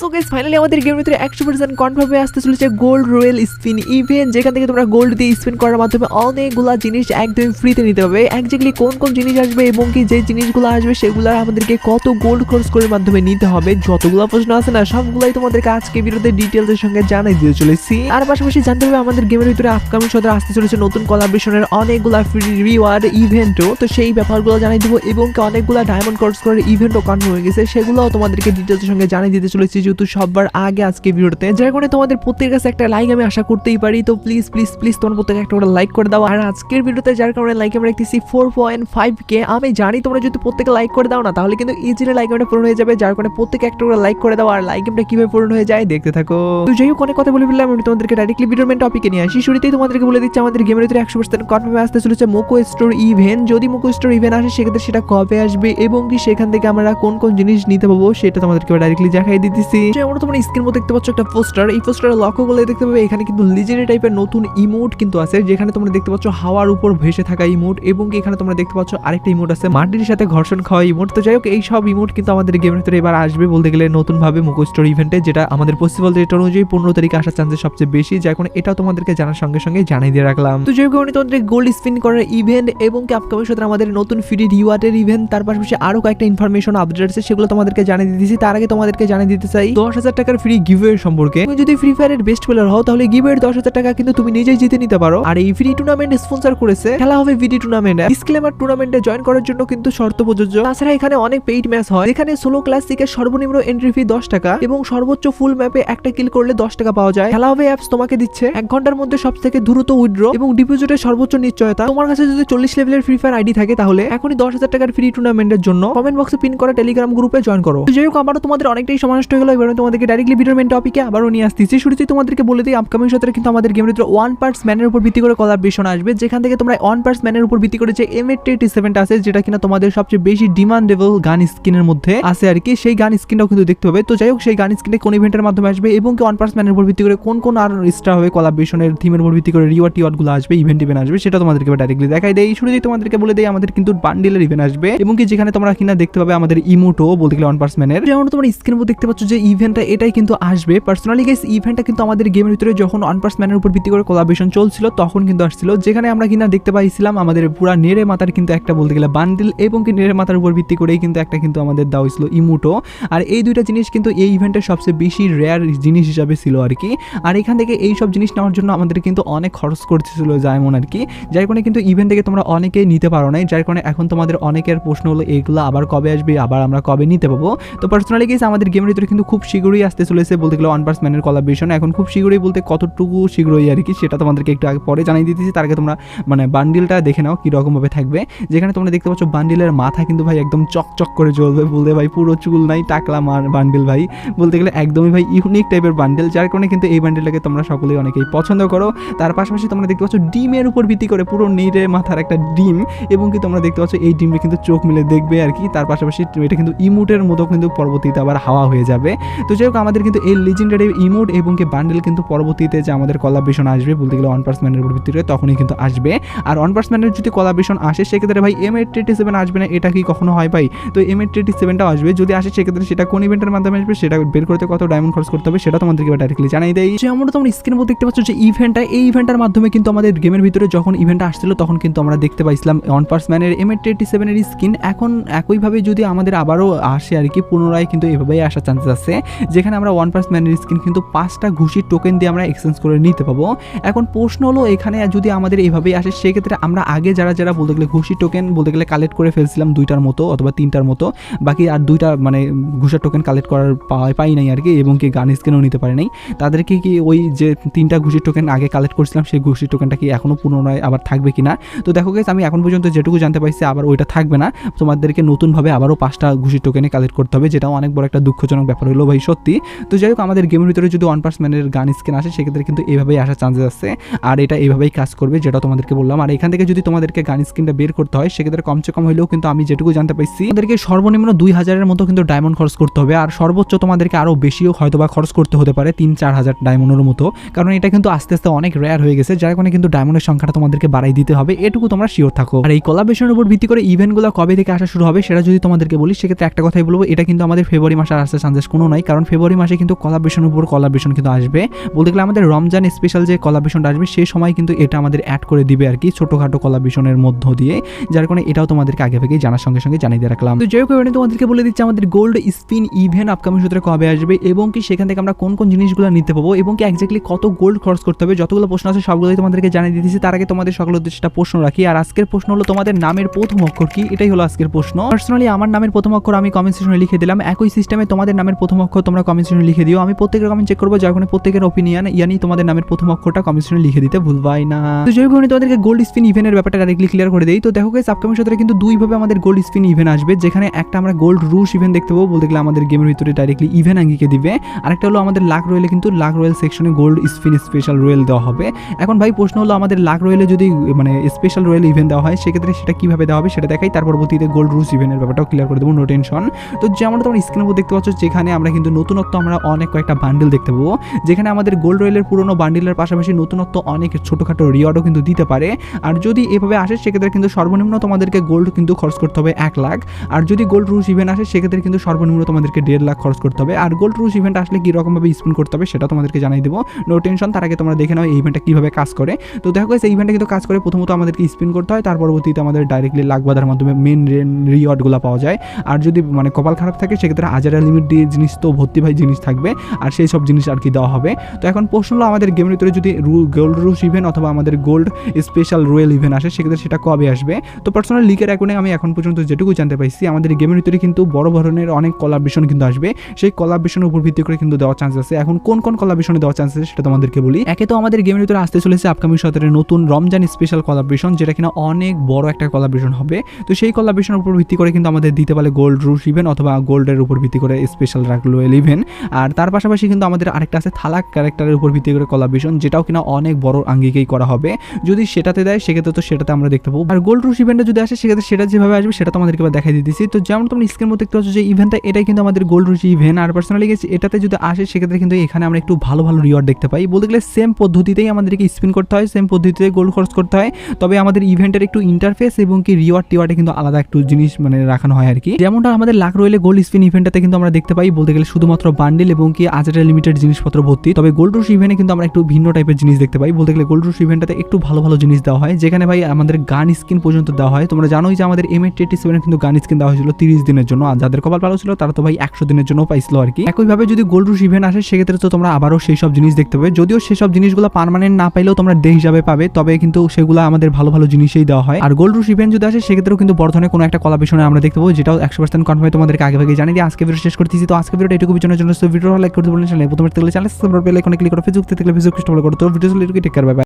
So guys finally আমাদের গেমের ভিতরে একশো পার্সেন্ট কনফার্মে আসতে চলেছে গোল্ড রয়েল স্পিন ইভেন্ট যেখান থেকে তোমরা গোল্ড দিয়ে স্পিন করার মাধ্যমে অনেকগুলা জিনিস একদম ফ্রিতে নিতে হবে। একজাক্টলি কোন কোন জিনিস আসবে এবং কি যে জিনিসগুলো আসবে সেগুলো আমাদেরকে কত গোল্ড খরচ করে মাধ্যমে নিতে হবে, যতগুলো প্রশ্ন আছে না, সবগুলাই তোমাদেরকে আজকে বিরুদ্ধে ডিটেলসের সঙ্গে জানাই দিয়ে চলেছি। আর পাশাপাশি জানতে হবে আমাদের গেমের ভিতরে আপকামিং সদর আসতে চলেছে নতুন কোলাবরেশনের অনেকগুলা ফ্রি রিওয়ার্ড ইভেন্টও তো সেই ব্যাপারগুলো জানাই দেবো এবং অনেকগুলা ডায়মন্ড খরচ করার ইভেন্টও কনফার্ম হয়ে গেছে, সেগুলোও তোমাদেরকে ডিটেলসের সঙ্গে জানিয়ে দিতে চলেছি। যেহেতু সবার আগে আজকে ভিডিওতে, যার কারণে তোমাদের প্রত্যেকের কাছে একটা লাইক আমি আশা করতেই পারি। তো প্লিজ প্লিজ প্লিজ তোমার প্রত্যেকে একটা করে লাইক করে দাও। আর আজকের ভিডিওতে যার কারণে লাইক আমরা দেখতেছি ফোর পয়েন্ট ফাইভ কে আমি জানি তোমরা যদি প্রত্যেকে লাইক করে দাও না, তাহলে কিন্তু ইজিলি লাইক আমরা পূরণ হয়ে যাবে, যার কারণে প্রত্যেকে একটা করে লাইক করে দাও। আর লাইক আমরা কীভাবে পূরণ হয়ে যায় দেখতে থাকো। তো যাই হোক, অনেক কথা বলে ফেললাম, আমি তোমাদেরকে ডাইরেক্টলি ভিডিওর মেন টপিকে নিয়ে আসি। শুরুতেই তোমাদেরকে বলে দিচ্ছি, আমাদের গেমের ভিতরে একশো পার্সেন্ট কনফার্মে আসতে চলেছে মোকো স্টোর ইভেন্ট যদি মোকো স্টোর ইভেন্ট আসে, সেক্ষেত্রে সেটা কবে আসবে এবং কি সেখান থেকে আমরা কোন কোন জিনিস নিতে পাবো সেটা তোমাদেরকে ডাইরেক্টলি দেখাই দিতেছি। যেমন তোমরা স্ক্রিন মধ্যে দেখতে পাচ্ছ একটা পোস্টার এই পোস্টারে লক্ষ্য করলে দেখতে পাবে এখানে কিন্তু লিজেন্ডারি টাইপের নতুন ইমোট কিন্তু আছে যেখানে তোমরা দেখতে পাচ্ছ হাওয়ার উপর ভেসে থাকা ইমোট এবং এখানে তোমরা দেখতে পাচ্ছ আরেকটা ইমোট আছে মাটির সাথে ঘর্ষণ খাওয়া ইমোট তো যাই হোক এই সব ইমোট কিন্তু আমাদের গেমের ভিতরে এবার আসবে বলতে গেলে নতুন ভাবে মুকো স্টোর ইভেন্টে যেটা আমাদের পসিবল রেট অনুযায়ী পনেরো তারিখে আসার চান্সেস সবচেয়ে বেশি যার কারণে এটাও তোমাদেরকে জানার সঙ্গে সঙ্গে জানিয়ে দিয়ে রাখলাম। তো যাই হোক আমি তোমাদের গোল্ড স্পিন করার ইভেন্ট এবং আপকামিং সাথে আমাদের নতুন ফ্রি রিওয়ার্ডের ইভেন্ট তার পাশাপাশি আরও কয়েকটা ইনফরমেশন আপডেট আছে সেগুলো তোমাদেরকে জানিয়ে দিতেছি তার আগে তোমাদেরকে জানিয়ে দিতে চাই দশ হাজার টাকার ফ্রি গিভওয়ে সম্পর্কে তুমি যদি ফ্রি ফায়ারের বেস্ট প্লেয়ার হও, তাহলে গিভওয়ের দশ হাজার টাকা কিন্তু তুমি নিজেই জিতে নিতে পারো। আর এই ফ্রি টুর্নামেন্ট স্পন্সর করেছে, খেলা হবে ভিডি টুর্নামেন্ট ডিসক্লেমার টুর্নামেন্টে জয়েন করার জন্য কিন্তু শর্ত প্রযোজ্য। তাছাড়া এখানে অনেক পেইড ম্যাচ হয়। এখানে সোলো ক্লাসিকের সর্বনিম্ন এন্ট্রি ফি দশ টাকা এবং সর্বোচ্চ ফুল ম্যাপে একটা কিল করলে দশ টাকা পাওয়া যায়। খেলা হবে অ্যাপস তোমাকে দিচ্ছে। এক ঘণ্টার মধ্যে সব থেকে দ্রুত উইথড্র এবং ডিপোজিটের সর্বোচ্চ নিশ্চয়তা। তোমার কাছে যদি চল্লিশ লেভেলের ফ্রি ফায়ার আইডি থাকে, তাহলে এখনই দশ হাজার টাকার ফ্রি টুর্নামেন্টের জন্য কমেন্ট বক্সে পিন করা টেলিগ্রাম গ্রুপে জয়েন করো। যাই হোক, আমারও তোমাদের অনেকটাই সময় নষ্ট হয়ে গেলো। এবার আমি তোমাদেরকে ডাইরেক্টলি ভিডিওর মেন টপিকে আবারও নিয়ে আসতেছি শুরুতেই তোমাদেরকে বলে দিই আপকামিং সতেরো কিন্তু আমাদের গেমের ভিতরে ওয়ান পার্টস ম্যানের উপর ভিত্তি করে কলাবরেশন আসবে। যেখান থেকে তোমরা ওয়ান পার্টস ম্যানের উপর ভিত্তি করে যে এম এ টেটি সেভেনটা আছে, যেটা কিনা তোমাদের সবচেয়ে বেশি ডিমান্ডেবল গান স্কিনের মধ্যে আছে আর কি, সেই গান স্কিনটাও কিন্তু দেখতে হবে তো যাই হোক, সেই গান স্কিনটা কোন ইভেন্টের মাধ্যমে আসবে এবং কি ওয়ান পার্টস ম্যানের উপর ভিত্তি করে কোন কোন আর স্টার হবে কলাবরেশনের থিমের উপর ভিত্তি করে রিওয়ার্ড টিওয়ার্ডগুলো আসবে ইভেন্ট ইভেন্ট আসবে, সেটা তোমাদেরকে ডাইরেক্টলি দেখাই দেয় শুরুতেই তোমাদেরকে বলে দেয় আমাদের কিন্তু বান্ডিলের ইভেন্ট আসবে। এবং কি যেখানে তোমরা কিনা দেখতে পাবে আমাদের ইমোটো বলতে গেলে ওয়ান পার্টস ম্যানের যেমন তোমরা স্ক্রিনের উপর দেখতে পাচ্ছ যে ইভেন্টটা এটাই কিন্তু আসবে। পার্সোনালি গেস ইভেন্টটা কিন্তু আমাদের গেমের ভিতরে যখন ওয়ান ম্যানের উপর ভিত্তি করে কোলাবেশন চলছিল, তখন কিন্তু আসছিল। যেখানে আমরা কিনা দেখতে পাইছিলাম, আমাদের পুরা নেড়ে মাথার কিন্তু একটা বলতে গেলে বান্ডিল এবং কি নেড়ে মাথার উপর ভিত্তি করেই কিন্তু একটা কিন্তু আমাদের দেওয়া হয়েছিল ইমোটো আর এই দুইটা জিনিস কিন্তু এই ইভেন্টের সবচেয়ে বেশি রেয়ার জিনিস হিসাবে ছিল আর কি। আর এখান থেকে এই সব জিনিস নেওয়ার জন্য আমাদের কিন্তু অনেক খরচ করতেছিল যেমন আর কি। যার কারণে কিন্তু ইভেন্ট থেকে তোমরা অনেকে নিতে পারো নাই। যার কারণে এখন তোমাদের অনেকের প্রশ্ন হলো এইগুলো আবার কবে আসবে? আবার আমরা কবে নিতে পাবো? তো পার্সোনালি গেছে আমাদের গেমের ভিতরে কিন্তু খুব শীঘ্রই আসতে চলেছে বলতে গেলে ওয়ান ম্যানের কলাবেশন এখন খুব শীঘ্রই বলতে কতটুকু শীঘ্রই আর কি সেটা তোমাদেরকে একটু আগে পরে জানিয়ে দিতেছি। তার আগে তোমরা মানে বান্ডিলটা দেখে নাও কীরকমভাবে থাকবে। যেখানে তোমরা দেখতে পাচ্ছ বান্ডিলের মাথা কিন্তু ভাই একদম চকচক করে জ্বলবে বলতে ভাই, পুরো চুল নাই, টাকলা মার বান্ডিল ভাই। বলতে গেলে একদমই ভাই ইউনিক টাইপের বান্ডিল যার কারণে কিন্তু এই বান্ডিলটাকে তোমরা সকলেই অনেকেই পছন্দ করো। তার পাশাপাশি তোমরা দেখতে পাচ্ছ ডিমের উপর ভিত্তি করে পুরো নেড়ে মাথার একটা ডিম এবং কি তোমরা দেখতে পাচ্ছ এই ডিমটা কিন্তু চোখ মিলে দেখবে আর কি। তার পাশাপাশি এটা কিন্তু ইমুটের মতো কিন্তু পরবর্তীতে আবার হাওয়া হয়ে যাবে। তো যাই হোক, আমাদের কিন্তু এই লিজেন্ডারি ইমোট এবং কি বান্ডেল কিন্তু পরবর্তীতে যে আমাদের কলাবেশন আসবে বলতে গেলে ওয়ান পার্সম্যানের উপর ভিত্তি করে তখনই কিন্তু আসবে। আর ওয়ান পার্সম্যানের যদি কলাবেশন আসে, সেক্ষেত্রে ভাই এম এইট টেটি সেভেন আসবে না, এটা কি কখনো হয় ভাই? তো এম এইট টেটি সেভেনটাও আসবে, যদি আসে, সেক্ষেত্রে সেটা কোন ইভেন্টের মাধ্যমে আসবে, সেটা বের করতে কত ডায়মন্ড খরচ করতে হবে, সেটা তোমাদেরকে ডাইরেক্টলি জানাই দেয় যে আমরা তোমরা স্ক্রিনের মধ্যে দেখতে পাচ্ছ যে ইভেন্টটা এই ইভেন্টের মাধ্যমে কিন্তু আমাদের গেমের ভিতরে যখন ইভেন্টটা আসছিল, তখন কিন্তু আমরা দেখতে পাইছিলাম ওয়ান পার্সম্যানের এম এইট টেটি সেভেনের স্কিন এখন একইভাবে যদি আমাদের আবারও আসে আর কি, পুনরায় কিন্তু এভাবেই আসার চান্সেস আছে। যেখানে আমরা ওয়ান পার্স ম্যানের স্কিন কিন্তু পাঁচটা ঘুষির টোকেন দিয়ে আমরা এক্সচেঞ্জ করে নিতে পাবো। এখন প্রশ্ন হলো, এখানে যদি আমাদের এইভাবেই আসে, সেক্ষেত্রে আমরা আগে যারা যারা বলতে গেলে ঘুষি টোকেন বলতে গেলে কালেক্ট করে ফেলছিলাম দুইটার মতো অথবা তিনটার মতো, বাকি আর দুইটা মানে ঘুষার টোকেন কালেক্ট করার পাই নাই আর কি, এবং কি গান স্কিনও নিতে পারে নাই। তাদেরকে কি ওই যে তিনটা ঘুষির টোকেন আগে কালেক্ট করছিলাম, সেই ঘুষির টোকেনটা কি এখনও পুনরায় আবার থাকবে কি না তো দেখো গেছে আমি এখন পর্যন্ত যেটুকু জানতে পারছি, আবার ওইটা থাকবে না। তোমাদেরকে নতুনভাবে আবারও পাঁচটা ঘুষির টোকেনে কালেক্ট করতে হবে, যেটাও অনেক বড় একটা দুঃখজনক ব্যাপার হলো ভাই, সত্যি। তো যাই হোক, আমাদের গেমের ভিতরে যদি ওয়ান পার্সম্যানের গান স্কিন আসে, সেক্ষেত্রে কিন্তু এভাবেই আসার চান্সেস আছে। আর এটা এইভাবেই কাজ করবে, যেটা তোমাদেরকে বললাম। আর এখান থেকে যদি তোমাদেরকে গান স্কিনটা বের করতে হয়, সেক্ষেত্রে কমসে কম হলেও কিন্তু আমি যেটুকু জানতে পারছি তোমাদেরকে সর্বনিম্ন দুই হাজারের মতো কিন্তু ডায়মন্ড খরচ করতে হবে। আর সর্বোচ্চ তোমাদেরকে আরও বেশিও হয়তো বা খরচ করতে হতে পারে, তিন চার হাজার ডায়মন্ডের মতো। কারণ এটা কিন্তু আস্তে আস্তে অনেক রেয়ার হয়ে গেছে, যার কারণে কিন্তু ডায়মন্ডের সংখ্যাটা তোমাদেরকে বাড়াই দিতে হবে। এটুকু তোমরা শিওর থাকো। আর এই কলাবেশনের উপর ভিত্তি করে ইভেন্টগুলো কবে থেকে আসা শুরু হবে, সেটা যদি তোমাদেরকে বলি, সেক্ষেত্রে একটা কথাই বলব, এটা কিন্তু আমাদের ফেব্রুয়ারি মাসে আসার চান্সেস কোনো কোনো নয় কারণ ফেব্রুয়ারি মাসে কিন্তু কলাবেশন উপর কলাবেশন কিন্তু আসবে। বলতে গেলে আমাদের রমজান স্পেশাল যে কলাবেশনটা আসবে, সেই সময় কিন্তু এটা আমাদের অ্যাড করে দিবে আর কি, ছোটোখাটো কলাবেশনের মধ্য দিয়ে, যার কারণে এটাও তোমাদেরকে আগে থেকেই জানার সঙ্গে সঙ্গে জানিয়ে দিয়ে রাখলাম। তো যাই হোক তোমাদেরকে বলে দিচ্ছি, আমাদের গোল্ড স্পিন ইভেন্ট আপকামিং সূত্রে কবে আসবে এবং কি সেখান থেকে আমরা কোন কোন জিনিসগুলো নিতে পাবো এবং কি এক্স্যাক্টলি কত গোল্ড খরচ করতে হবে, যতগুলো প্রশ্ন আছে সবগুলোই তোমাদেরকে জানিয়ে দিতেছি তার আগে তোমাদের সকল উদ্দেশ্যে একটা প্রশ্ন রাখি, আর আজকের প্রশ্ন হলো তোমাদের নামের প্রথম অক্ষর কি? এটাই হলো আজকের প্রশ্ন। পার্সোনালি আমার নামের প্রথম অক্ষর আমি কমেন্ট সেকশনে লিখে দিলাম, একই সিস্টেমে তোমাদের নামের প্রথম অক্ষর তোমরা কমেন্ট সেকশনে লিখে দিও। আমি প্রত্যেকের কমেন্ট চেক করব, যার যখন প্রত্যেকের ওপিনিয়ন ইয়ানি তোমাদের নামের প্রথম অক্ষরটা কমেন্ট সেকশনে লিখে দিতে ভুলবাই না। তো হোক আমি তোমাদেরকে গোল্ড স্পিন ইভেন্টের ব্যাপারটা ডাইরেক্টলি ক্লিয়ার করে দিই। তো দেখো গাইস আপকামিং সপ্তাহে কিন্তু দুইভাবে আমাদের গোল্ড স্পিন ইভেন্ট আসবে, যেখানে একটা আমরা গোল্ড রুশ ইভেন্ট দেখতে পাবো বলতে গেলে আমাদের গেমের ভিতরে ডাইরেক্টলি ইভেন্ট আঙ্গিকে দিবে। আরেকটা হলো আমাদের লাখ রয়েলে কিন্তু লাখ রয়েল সেকশনে গোল্ড স্পিন স্পেশাল রয়েল দেওয়া হবে। এখন ভাই প্রশ্ন হলো, আমাদের লাখ রয়েলে যদি মানে স্পেশাল রয়েল ইভেন্ট দেওয়া হয়, সেক্ষেত্রে সেটা কীভাবে দেওয়া হবে সেটা দেখাই। তার পরবর্তীতে গোল্ড রুশ ইভেন্টের ব্যাপারটাও ক্লিয়ার করে দেবো নো টেনশন তো যেমন তোমরা স্ক্রিনের উপর দেখতে পাচ্ছ, যেখানে কিন্তু নতুনত্ব আমরা অনেক কয়েকটা বান্ডেল দেখতে পাবো। যেখানে আমাদের গোল্ড রয়েলের পুরনো বান্ডেলের পাশাপাশি নতুনত্ব অনেক ছোটোখাটো রিওয়ার্ডও কিন্তু দিতে পারে। আর যদি এভাবে আসে, সেক্ষেত্রে কিন্তু সর্বনিম্ন তোমাদেরকে গোল্ড কিন্তু খরচ করতে হবে এক লাখ। আর যদি গোল্ড রুশ ইভেন্ট আসে, সেক্ষেত্রে কিন্তু সর্বনিম্ন তোমাদেরকে দেড় লাখ খরচ করতে হবে। আর গোল্ড রুশ ইভেন্ট আসলে কী রকমভাবে স্পিন করতে হবে, সেটা তোমাদেরকে জানিয়ে দেবো। নো টেনশন তার আগে তোমরা দেখে নাও এই ইভেন্টটা কীভাবে কাজ করে। তো দেখো এই ইভেন্টটা কিন্তু কাজ করে প্রথমত আমাদেরকে স্পিন করতে হয়, তার পরবর্তীতে আমাদের ডাইরেক্টলি লাখ বাঁধার মাধ্যমে মেন রিওয়ার্ডগুলো পাওয়া যায়। আর যদি মানে কপাল খারাপ থাকে, সেক্ষেত্রে হাজারা লিমিট দিয়ে জিনিস তো ভর্তি ভাই জিনিস থাকবে, আর সেই সব জিনিস আর কি দেওয়া হবে। তো এখন প্রশ্ন হলো, আমাদের গেমের ভিতরে যদি গোল্ড রুশ ইভেন্ট অথবা আমাদের গোল্ড স্পেশাল রয়েল ইভেন্ট আসে, সেক্ষেত্রে সেটা কবে আসবে? তো পার্সোনাল লিকের অ্যাকাউন্টে আমি এখন পর্যন্ত যেটুকু জানতে পাইছি, আমাদের গেমের ভিতরে কিন্তু বড় ধরনের অনেক কলাবেশন কিন্তু আসবে। সেই কলাবেশনের উপর ভিত্তি করে কিন্তু দেওয়ার চান্স আছে। এখন কোন কোন কলাবেশনে দেওয়ার চান্স আছে, সেটা তোমাদেরকে বলি। একে তো আমাদের গেমের ভিতরে আসতে চলেছে আপকামিং সতেরো নতুন রমজান স্পেশাল কলাবেশন যেটা কিনা অনেক বড় একটা কলাবেশন হবে। তো সেই কলাবেশনের উপর ভিত্তি করে কিন্তু আমাদের দিতে পারে গোল্ড রুশ ইভেন্ট অথবা গোল্ডের উপর ভিত্তি করে স্পেশাল রাখল ইভেন্ট আর তার পাশাপাশি কিন্তু আমাদের আরেকটা আছে থালাক ক্যারেক্টারের উপর ভিত্তি করে কলাবেশন যেটাও কিনা অনেক বড় আঙ্গিকেই করা হবে। যদি সেটাতে দেয়, সেক্ষেত্রে তো সেটাতে আমরা দেখতে পাবো। আর গোল্ড রুশ ইভেন্টে যদি আসে, সেক্ষেত্রে সেটা যেভাবে আসবে, সেটা তোমাদেরকে এবার দেখাই দিতেছি। তো যেমন তোমরা স্ক্রিনের মধ্যে দেখতে পাচ্ছ যে ইভেন্টটা এটাই কিন্তু আমাদের গোল্ড রুশ ইভেন্ট আর পার্সোনালি গেছে এটাতে যদি আসে, সেক্ষেত্রে কিন্তু এখানে আমরা একটু ভালো ভালো রিওয়ার্ড দেখতে পাই। বলতে গেলে সেম পদ্ধতিতেই আমাদেরকে স্পিন করতে হয় সেম পদ্ধতিতে গোল্ড খরচ করতে হয়। তবে আমাদের ইভেন্টের একটু ইন্টারফেস এবং কি রিওয়ার্ড টিওয়ার্ডে কিন্তু আলাদা একটু জিনিস মানে রাখানো হয় আর কি। যেমনটা আমাদের লাখ রয়েলে গোল্ড স্পিন ইভেন্টটাতে কিন্তু আমরা দেখতে পাই। বলতে গেলে শুধুমাত্র বান্ডেল এবং কি আজারা লিমিটেড জিনিসপত্র ভর্তি। তবে গোল্ড রুশ ইভেন্টে কিন্তু আমরা একটু ভিন্ন টাইপের জিনিস দেখতে পাই। বলতে গেলে গোল্ড রুশ ইভেন্টটাতে একটু ভালো ভালো জিনিস দেওয়া হয়। যেখানে ভাই আমাদের গান স্কিন পর্যন্ত দেওয়া হয়। তোমরা জানোই যে আমাদের এম এইট এইটি সেভেনে কিন্তু গান স্কিন দেওয়া হয়েছিল তিরিশ দিনের জন্য। আর যাদের কপাল ভালো ছিল, তারা তো ভাই একশো দিনের জন্য পাইছিল আর কি। একইভাবে যদি গোল্ড রুশ ইভেন্ট আসে, সেক্ষেত্রে তো তোমরা আবারও সেই সব জিনিস দেখতে পাবে। যদিও সেসব জিনিসগুলো পারমানেন্ট না পাইলেও তোমরা ডে হিসাবে পাবে, তবে কিন্তু সেগুলো আমাদের ভালো ভালো জিনিসই দেওয়া হয়। আর গোল্ড রুশ ইভেন্ট যদি আসে, সেক্ষেত্রেও কিন্তু বর্ধনে কোনো একটা কলাবেশনে আমরা দেখতে পাবো, যেটাও একশো পার্সেন্ট কনফার্ম তোমাদেরকে আগে ভাগে জানিয়ে দিয়ে আজকে ভিডিও শেষ করতেছি। তো আজকে ভিডিওটা এটুকু বিচনের জন্য ভিডিও লাইক করতে বলেন চ্যানেল প্রথমে চ্যানেল সাবস্ক্রাইব বেল আইকনে ক্লিক করে ফেসবুক থেকে ফেসবুক ফলো করো, তো ভিডিও টেক করবে